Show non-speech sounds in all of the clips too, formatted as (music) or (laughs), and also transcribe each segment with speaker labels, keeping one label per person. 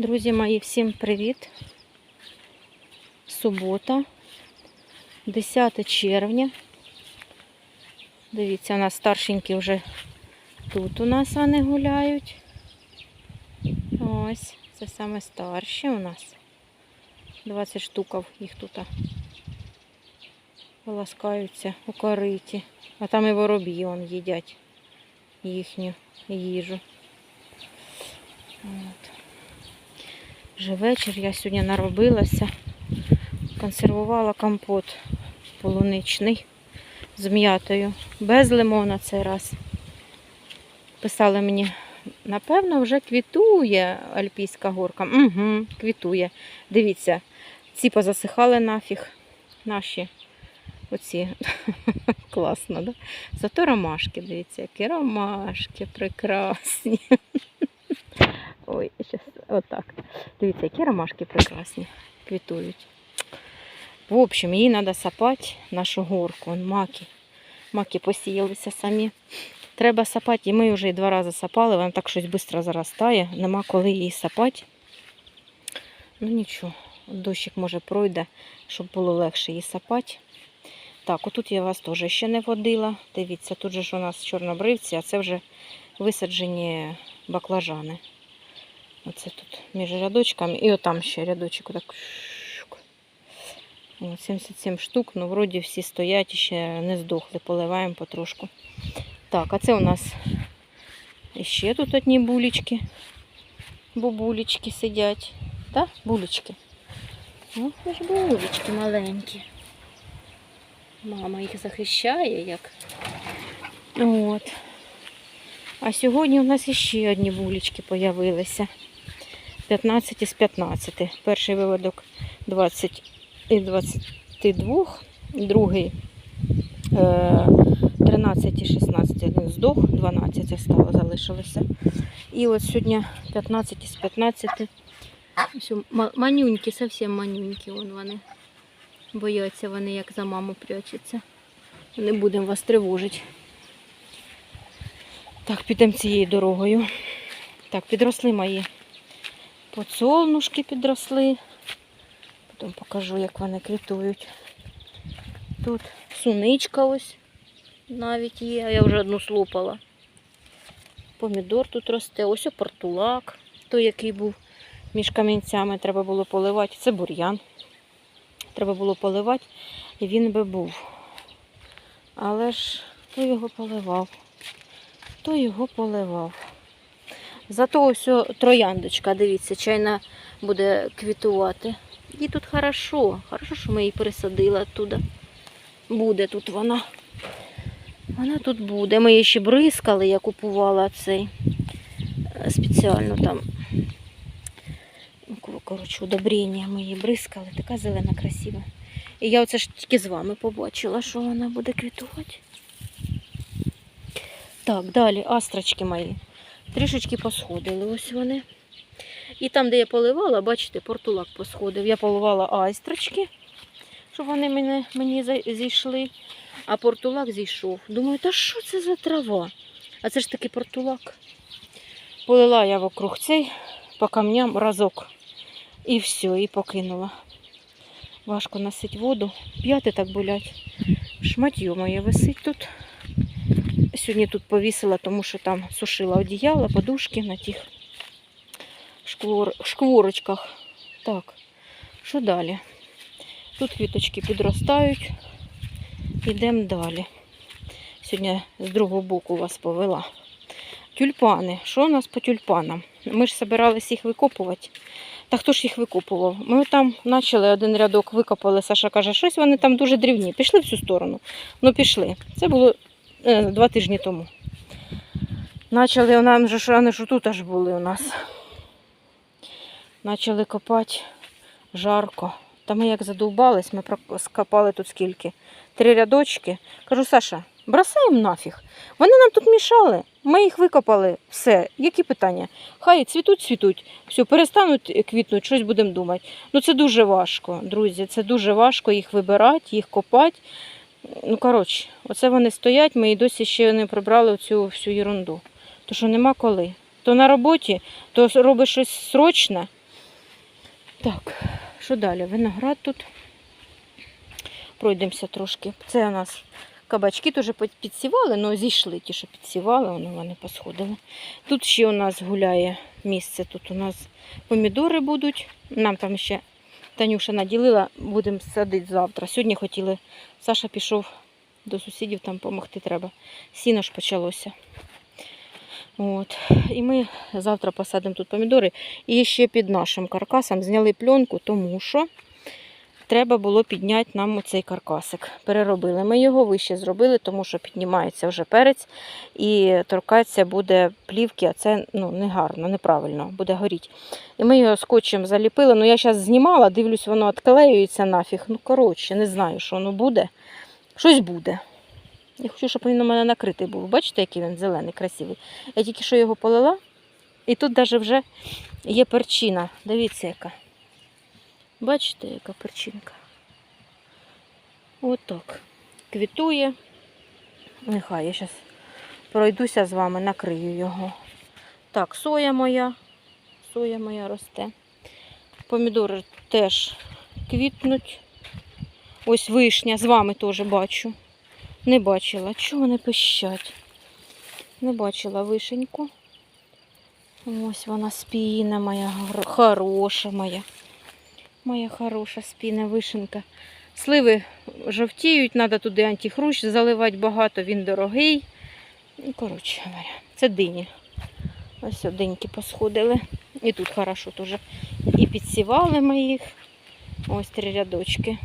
Speaker 1: Друзі мої, всім привіт! Субота, 10 червня. Дивіться, у нас старшенькі вже тут у нас вони гуляють. Ось, це саме старші у нас. 20 штуків їх тут ласкаються у кориті. А там і вороб'ї он їдять їхню їжу. От. Вже вечір я сьогодні наробилася, консервувала компот полуничний з м'ятою, без лимона цей раз. Писали мені, напевно, вже квітує Альпійська горка. Угу, квітує. Дивіться, ці позасихали нафіг. Наші оці. (laughs) Класно, да? Зато ромашки, дивіться, які ромашки прекрасні. (laughs) Ой, щас, отак. Дивіться, які ромашки прекрасні, квітують. В общем, їй треба сапати нашу горку. Вон маки. Маки посіялися самі. Треба сапати, і ми вже і два рази сапали, вона так щось швидко заростає, нема коли її сапати. Ну нічого, дощик може пройде, щоб було легше її сапати. Так, отут я вас теж ще не водила. Дивіться, тут же ж у нас чорнобривці, а це вже висаджені баклажани. Оце тут між рядочками. І отам ще рядочок. Так. 77 штук, ну вроді всі стоять і ще не здохли, поливаємо потрошку. Так, а це у нас ще тут одні булечки. Бубулечки сидять. Так, булечки. Ну, це ж булечки маленькі. Мама їх захищає як. От. А сьогодні у нас іще одні булечки появилися. 15 із 15. Перший виводок 20 із 22, другий е, 13 і 16. Один здох, 12 остало, залишилося. І от сьогодні 15 із 15. Ось ма- манюнькі, зовсім манюнькі вон вони. Бояться вони, як за маму прячуться. Не будемо вас тривожити. Так, підемо цією дорогою. Так, підросли мої подсолнушки підросли. Потім покажу, як вони квітують. Тут суничка ось навіть є, а я вже одну слопала. Помідор тут росте, ось о портулак, той, який був між камінцями, треба було поливати. Це бур'ян. Треба було поливати, і він би був. Але ж хто його поливав? Хто його поливав? Зато ось трояндочка, дивіться, чайна буде квітувати. І тут хорошо. Хорошо, що ми її пересадили оттуда. Буде тут вона. Вона тут буде. Ми її ще бризкали, я купувала цей е, спеціально там. Коротше, удобрення ми її бризкали. Така зелена, красива. І я оце ж тільки з вами побачила, що вона буде квітувати. Так, далі астрочки мої. Трішечки посходили ось вони. І там, де я поливала, бачите, портулак посходив. Я поливала айстрочки, щоб вони мене, мені зійшли. А портулак зійшов. Думаю, та що це за трава? А це ж таки портулак. Полила я вокруг цей по камням разок. І все, і покинула. Важко носить воду. П'яти так болять. Шматьо моє висить тут. Сьогодні тут повісила, тому що там сушила одіяло, подушки на тих шквор... шкворочках. Так, що далі? Тут квіточки підростають. Йдемо далі. Сьогодні з другого боку вас повела. Тюльпани. Що у нас по тюльпанам? Ми ж збиралися їх викопувати. Та хто ж їх викопував? Ми там почали один рядок викопали. Саша каже, щось вони там дуже дрівні. Пішли в цю сторону. Ну, пішли. Це було два тижні тому. Почали нам же ж вони ж тут аж були у нас. Почали копати жарко. Та ми як задовбались, ми скопали тут скільки? Три рядочки. Кажу, Саша, бросаємо нафіг. Вони нам тут мішали. Ми їх викопали. Все. Які питання? Хай цвітуть, цвітуть. Все, перестануть квітнути, щось будемо думати. Ну це дуже важко, друзі. Це дуже важко їх вибирати, їх копати. Ну, коротше, оце вони стоять, ми і досі ще не прибрали цю всю ерунду. То що нема коли. То на роботі, то робиш щось срочне, Так, що далі? Виноград тут. Пройдемося трошки. Це у нас кабачки теж підсівали, але зійшли ті, що підсівали, воно вони посходили. Тут ще у нас гуляє місце. Тут у нас помідори будуть. Нам там ще Танюша наділила, будемо садити завтра. Сьогодні хотіли. Саша пішов до сусідів, там допомогти треба. Сіно ж почалося. От. І ми завтра посадимо тут помідори. І ще під нашим каркасом зняли пленку, тому що треба було підняти нам оцей каркасик. Переробили ми його, вище зробили, тому що піднімається вже перець і торкатися буде плівки, а це ну, не гарно, неправильно, буде горіти. І ми його скотчем заліпили. Ну я зараз знімала, дивлюсь, воно відклеюється нафіг. Ну, коротше, не знаю, що воно буде. Щось буде. Я хочу, щоб він у мене накритий був. Бачите, який він зелений, красивий. Я тільки що його полила, і тут навіть вже є перчина. Дивіться, яка. Бачите, яка перчинка? Отак. Квітує. Нехай я зараз пройдуся з вами, накрию його. Так, соя моя. Соя моя росте. Помідори теж квітнуть. Ось вишня, з вами теж бачу. Не бачила. Чого не пищать? Не бачила вишеньку. Ось вона спіна моя, хороша моя. Моя хороша спіна вишенка. Сливи жовтіють, треба туди антихрущ заливати багато, він дорогий. Ну, коротше говоря, це дині. Ось о, диньки посходили. І тут хорошо теж. І підсівали ми їх. Ось три рядочки.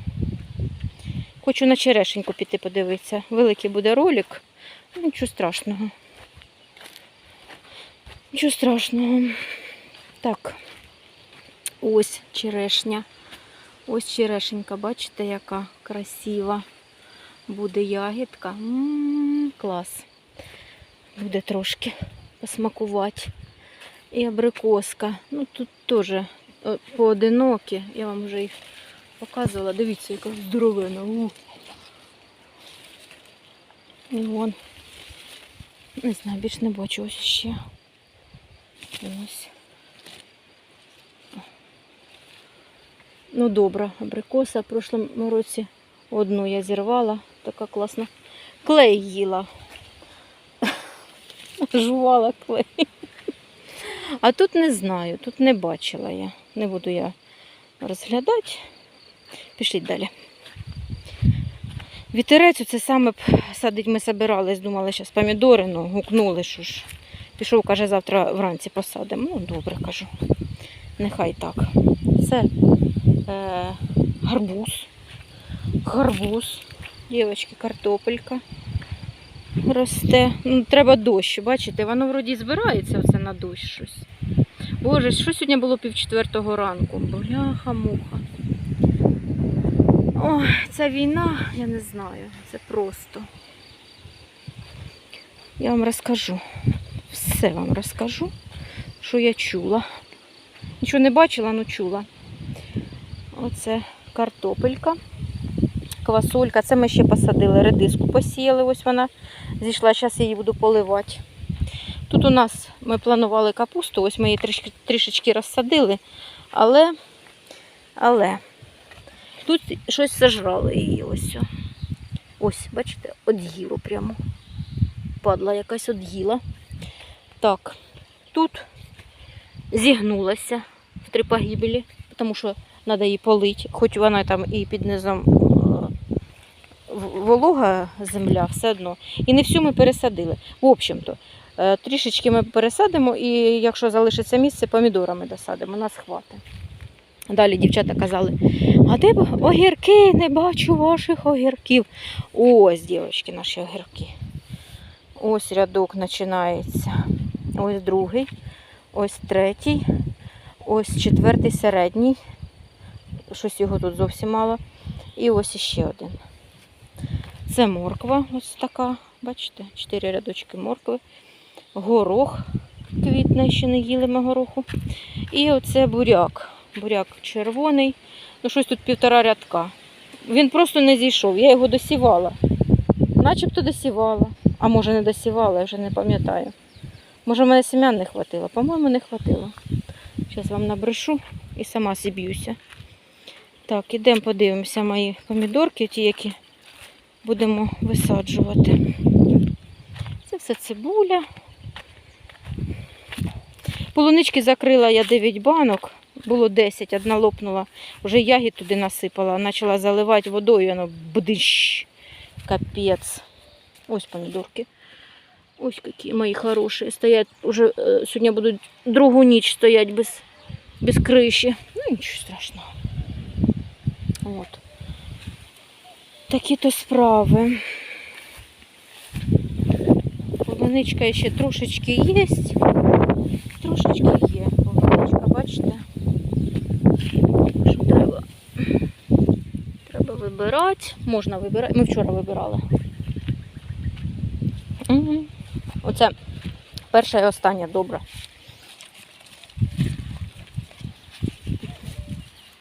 Speaker 1: Хочу на черешеньку піти подивитися. Великий буде ролик. Нічого страшного. Нічого страшного. Так. Ось черешня. Ось черешенька, бачите, яка красива. Буде ягідка. М, клас. Буде трошки посмакувати. І абрикоска. Ну тут теж е, поодинокі. Я вам вже їх показувала. Дивіться, яка здоровена. У. І вон. Не знаю, більш не бачу ось ще. Ось. Ну, добра абрикоса. В прошлому році одну я зірвала. Така класна. Клей їла. (laughs) Жувала клей. А тут не знаю, тут не бачила я. Не буду я розглядати. Пішліть далі. Вітерець, це саме садить ми собирались, думали, зараз помідори, ну гукнули, що ж. Пішов, каже, завтра вранці посадимо. Ну, добре, кажу. Нехай так. Це е, гарбуз. Гарбуз. Дівчатки, картопелька росте. Ну, треба дощ, бачите, воно вроді збирається оце на дощ щось. Боже, що сьогодні було пів четвертого ранку? Бляха-муха. Ой, ця війна, я не знаю, це просто. Я вам розкажу. Все вам розкажу, що я чула. Нічого не бачила, але чула. Оце картопелька, квасолька. Це ми ще посадили, редиску посіяли, ось вона зійшла, зараз я її буду поливати. Тут у нас ми планували капусту, ось ми її трішки, трішечки розсадили, але, але тут щось сожрали її ось. Ось, бачите, од'їло прямо. Падла якась од'їла. Так, тут зігнулася в три погибелі, тому що треба її полити, хоч вона там і під низом е, волога земля, все одно. І не всю ми пересадили. В общем-то, е, трішечки ми пересадимо, і якщо залишиться місце, помідорами досадимо, нас хватить. Далі дівчата казали, а де огірки? Не бачу ваших огірків. Ось, дівчатки, наші огірки. Ось рядок починається. Ось другий, ось третій, ось четвертий середній. Щось його тут зовсім мало. І ось іще один. Це морква, ось така, бачите, чотири рядочки моркви. Горох квітне, ще не їли ми гороху. І оце буряк. Буряк червоний. Ну, щось тут півтора рядка. Він просто не зійшов. Я його досівала. Начебто досівала. А може не досівала, я вже не пам'ятаю. Може, в мене семян не хватило. По-моєму, не хватило. Зараз вам набрешу і сама зіб'юся. Так, ідемо подивимося мої помідорки, ті, які будемо висаджувати. Це все цибуля. Полунички закрила я 9 банок, було 10, одна лопнула. Вже ягід туди насипала, почала заливати водою, воно бдищ. Капець. Ось помідорки. Ось які мої хороші. Стоять уже е, сьогодні будуть другу ніч стоять без, без криші. Ну нічого страшного. От. Такі то справи. Полуничка ще трошечки є. Трошечки є. Полуничка, бачите? Що треба? Треба вибирати. Можна вибирати. Ми вчора вибирали. Угу. Оце перша і остання добра.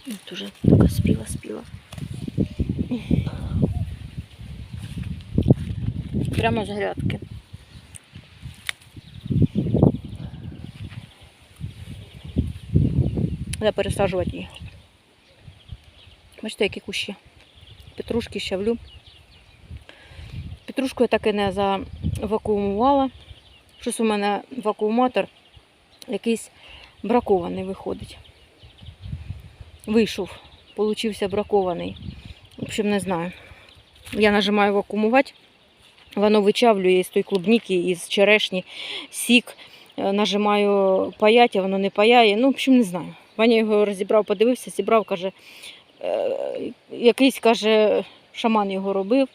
Speaker 1: От уже така спіла, спіла. Прямо з грядки. Треба пересаджувати її. Бачите, які кущі. Петрушки щавлю. Петрушку я так і не завакуумувала. Щось у мене вакууматор якийсь бракований виходить. Вийшов, получився бракований. В общем, не знаю. Я нажимаю вакуумувати, воно вичавлює із тої клубніки, із черешні, сік. Е, Нажимаю паять, а воно не паяє. Ну, в общем, не знаю. Ваня його розібрав, подивився, зібрав, каже, е, якийсь каже, шаман його робив.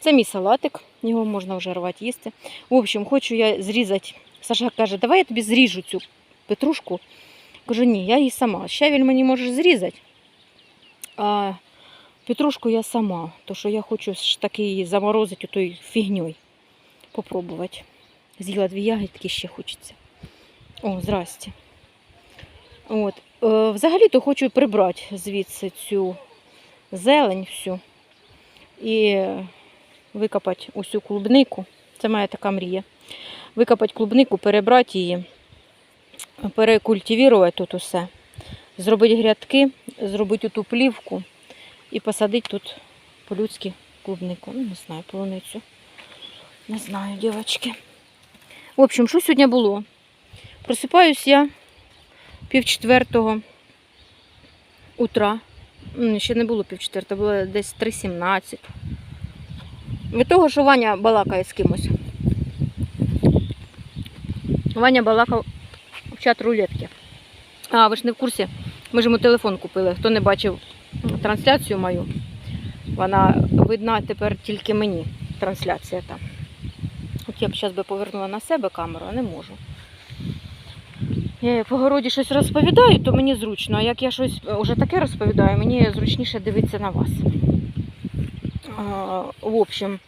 Speaker 1: Це мій салатик, його можна вже рвати їсти. В общем, хочу я зрізати. Саша каже, давай я тобі зріжу цю петрушку. Кажу, ні, я її сама. Щавель мені можеш зрізати. Петрушку я сама, то що я хочу таки її заморозити тою фігньою. Попробувати. З'їла дві ягідки, ще хочеться. О, здрасте. От. Е, взагалі-то хочу прибрати звідси цю зелень всю і викопати усю клубнику. Це моя така мрія. Викопати клубнику, перебрати її, перекультивувати тут усе, зробити грядки, зробити ту плівку і посадити тут по-людськи клубнику. Ну, не знаю, полуницю. Не знаю, дівчатки. В общем, що сьогодні було? Просипаюсь я пів четвертого утра. Ще не було пів четвертого, було десь 3.17. Від того, що Ваня балакає з кимось. Ваня балакав в чат рулетки. А, ви ж не в курсі. Ми ж йому телефон купили. Хто не бачив трансляцію мою, вона видна тепер тільки мені. Трансляція там. От я б зараз би повернула на себе камеру, а не можу. Я по городі щось розповідаю, то мені зручно. А як я щось вже таке розповідаю, мені зручніше дивитися на вас. А, в общем.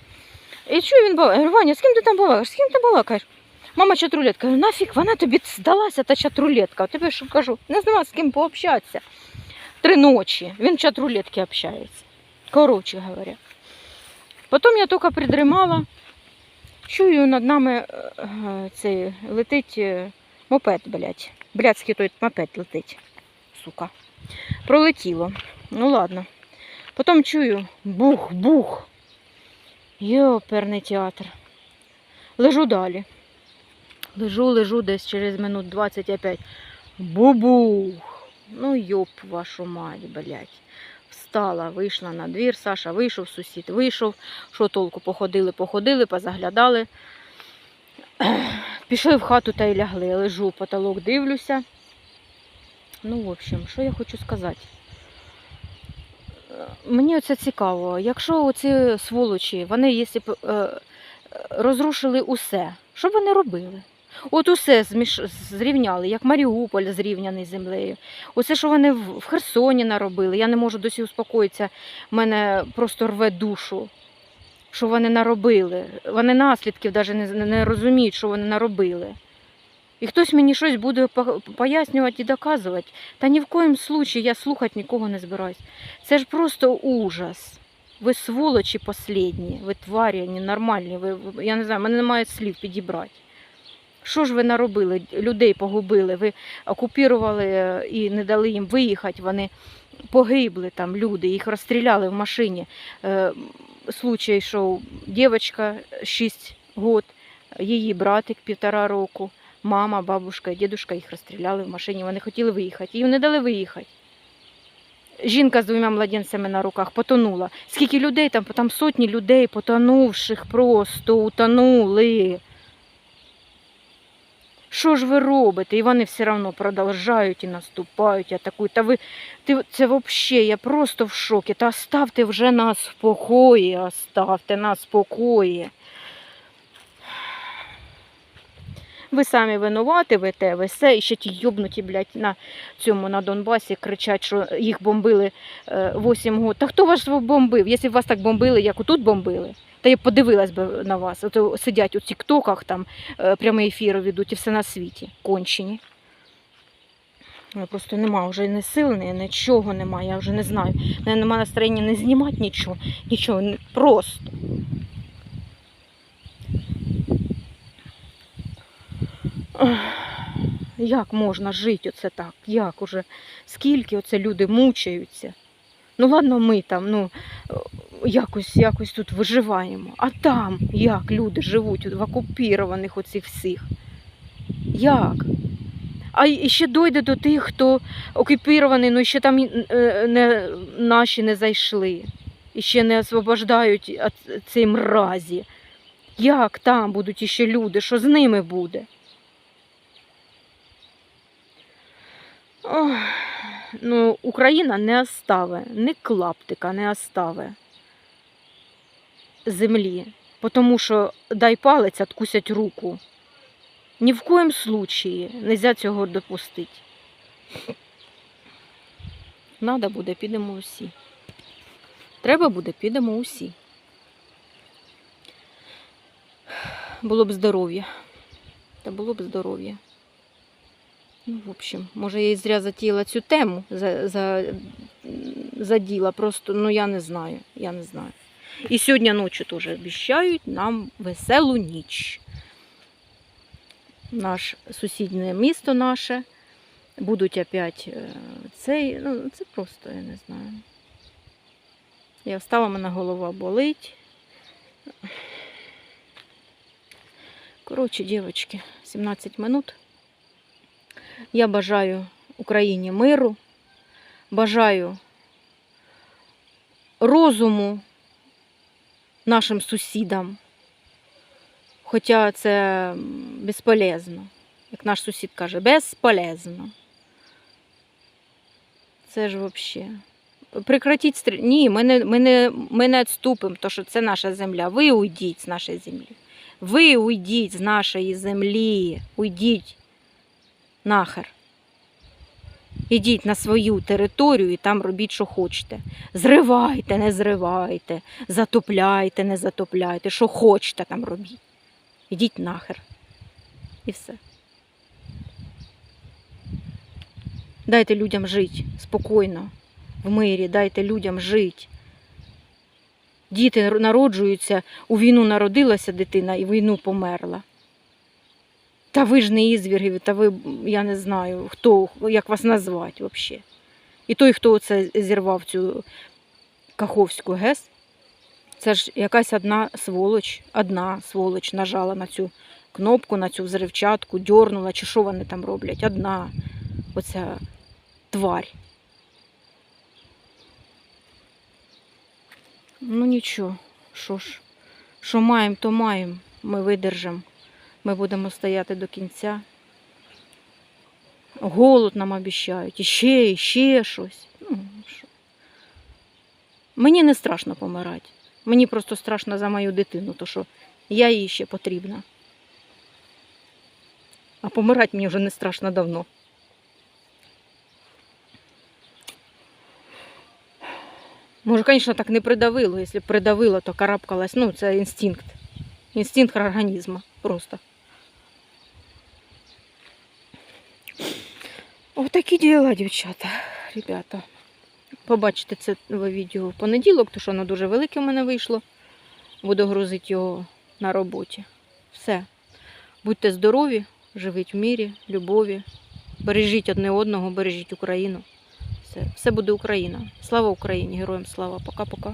Speaker 1: І що він балакає? Ваня, з ким ти там балакаєш? З ким ти балакаєш? Мама чатрулетка. Говорю, нафіг вона тобі здалася, та чатрулетка. Тебе що кажу, не знаю, з ким пообщатися. Три ночі. Він чатрулетки общається. Коротше говоря. Потім я тільки придримала. Чую, над нами е, цей летить е, мопед, блядь. Блядський той мопед летить. Сука. Пролетіло. Ну ладно. Потім чую бух-бух. Йоперний театр. Лежу далі. Лежу, лежу десь через минут 20 опять. Бубух. Ну йоп вашу мать, блядь. Встала, вийшла на двір, Саша вийшов, сусід вийшов. Що толку походили, походили, позаглядали. Пішли в хату та й лягли. Лежу, потолок дивлюся. Ну, в общем, що я хочу сказати. Мені це цікаво. Якщо оці сволочі, вони якщо е, розрушили усе, що б вони робили? От усе зміш... зрівняли, як Маріуполь зрівняний землею. Оце, що вони в Херсоні наробили, я не можу досі успокоїтися, мене просто рве душу. Що вони наробили. Вони наслідків навіть не, не розуміють, що вони наробили. І хтось мені щось буде пояснювати і доказувати. Та ні в коїм случаї я слухати нікого не збираюсь. Це ж просто ужас. Ви сволочі последні, ви тварі, ненормальні. Ви- я не знаю, мене немає слів підібрати. Що ж ви наробили? Людей погубили, ви окупірували е, і не дали їм виїхати, вони погибли там люди, їх розстріляли в машині. Е, Случай, що дівчинка 6 год, її братик півтора року, мама, бабушка дідушка їх розстріляли в машині. Вони хотіли виїхати. Їм не дали виїхати. Жінка з двома младенцями на руках потонула. Скільки людей там, там сотні людей потонувших просто утонули. Що ж ви робите? І вони все одно продовжують і наступають, атакують. Та ви ти, це взагалі, я просто в шокі. Та оставте вже нас в покої, оставте нас в покої. Ви самі винуваті, ви те, ви все, і ще ті йобнуті, блядь, на цьому на Донбасі кричать, що їх бомбили е, 8 років. Та хто вас бомбив? Якщо б вас так бомбили, як отут бомбили, та я б подивилась би на вас. Ото сидять у тіктоках, там е, прямі ефіри ведуть і все на світі, кончені. Просто нема вже ні сил, ні нічого немає, я вже не знаю. У мене немає настроєння не знімати нічого, нічого, не- просто. Як можна жити оце так? Як уже? Скільки оце люди мучаються? Ну ладно, ми там, ну якось, якось тут виживаємо. А там як люди живуть в окупірованих оцих всіх? Як? А і ще дойде до тих, хто окупірований, ну ще там е, не, наші не зайшли. І ще не освобождають від цієї мразі. Як там будуть іще люди? Що з ними буде? Ох, ну, Україна не оставе, ні клаптика не оставе землі, тому що дай палець, откусять руку. Ні в коєму случаї нельзя цього допустити. Надо буде, підемо усі. Треба буде, підемо усі. Було б здоров'я. Та було б здоров'я. Ну, в общем, може, я і зря затіяла цю тему, за, за, заділа, просто, ну я не знаю, я не знаю. І сьогодні ночі теж обіцяють нам веселу ніч. Наш сусіднє місто наше. Будуть опять е, цей, ну це просто, я не знаю. Я встала, мене голова болить. Коротше, дівчатки, 17 минут. Я бажаю Україні миру, бажаю розуму нашим сусідам. Хоча це безполезно. Як наш сусід каже, безполезно. Це ж взагалі. Прекратіть стрі... Ні, ми не, ми не, ми не відступимо, тому що це наша земля. Ви уйдіть з нашої землі. Ви уйдіть з нашої землі. Уйдіть нахер. Ідіть на свою територію і там робіть, що хочете. Зривайте, не зривайте, затопляйте, не затопляйте, що хочете там робіть. Ідіть нахер. І все. Дайте людям жити спокійно, в мирі, дайте людям жити. Діти народжуються, у війну народилася дитина і війну померла. Та ви ж не ізвірги, та ви, я не знаю, хто, як вас назвати взагалі. І той, хто це зірвав цю Каховську ГЕС, це ж якась одна сволоч, одна сволоч нажала на цю кнопку, на цю взривчатку, дьорнула, чи що вони там роблять. Одна оця тварь. Ну нічого, що ж, що маємо, то маємо, ми видержимо. Ми будемо стояти до кінця. Голод нам обіцяють, і ще, і ще щось. Ну, що. Мені не страшно помирати. Мені просто страшно за мою дитину, то що я їй ще потрібна. А помирати мені вже не страшно давно. Може, звісно, так не придавило. Якщо б придавило, то карабкалась. Ну, це інстинкт. Інстинкт організму просто. Ось такі діла, дівчата, ребята. Побачите це відео в понеділок, тому що воно дуже велике в мене вийшло. Буду грузити його на роботі. Все. Будьте здорові, живіть в мірі, любові. Бережіть одне одного, бережіть Україну. Все, все буде Україна. Слава Україні! Героям слава! Пока-пока.